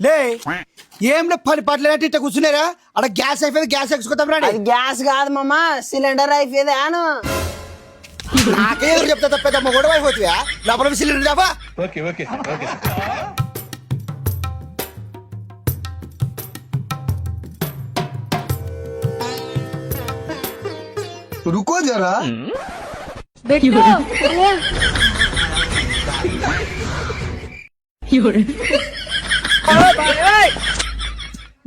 లే ఏం లే పని పట్లేనట్టు ఇట్లా కూర్చున్నారా అక్కడ గ్యాస్ అయిపోయింది గ్యాస్ ఎక్సుకుందాం రాడి అది గ్యాస్ కాదు మామ సిలిండర్ అయిపోయేది ఆను నాకే ఎదురు చెప్తా తప్పేదమ్మ గొడవ అయిపోతుందా లోపల సిలిండర్ దాబా रुको जरा बेटा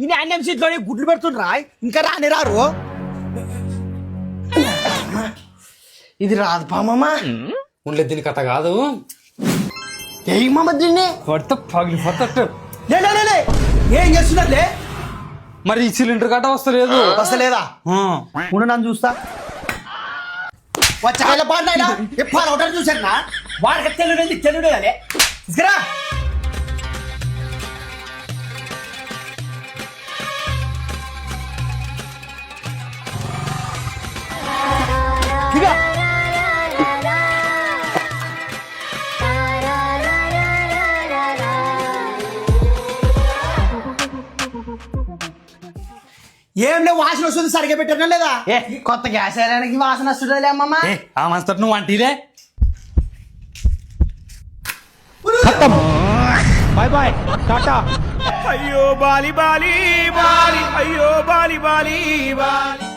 ఇది అన్నం సీట్లో గుడ్లు పెడుతుండ్రా? ఇంకా రాని రారు? ఇది రాదు పా మామ. ఉండలేదు దీని కథ కాదు. ఏయ్ మామ దీన్ని? పడితే పగిలిపోతట్టు లే లే, లే, లే. ఏం చేస్తున్నారులే మరి ఈ సిలిండర్ గట్ట వస్తలేదు. వస్తలేదా? ఉండు నన్ను చూస్తా. వచ్చాయిల పాడినాయినా ఎప్పుడు ఒకటి వాడికి తెలుడేది తెలుడే అదే తీసుకురా. దిగా. ఏం లే వాసన వస్తుంది సరిగా పెట్టారా లేదా? ఏ కొత్త గ్యాస్ వేయడానికి వాసన వస్తుందిలే అమ్మమ్మ? ఏ ఆ మనసు నువ్వు వంటిలే బాయ్ బాయ్ టాటా. అయ్యో బాలి బాలి బాలి అయ్యో బాలి బాలి బాలి.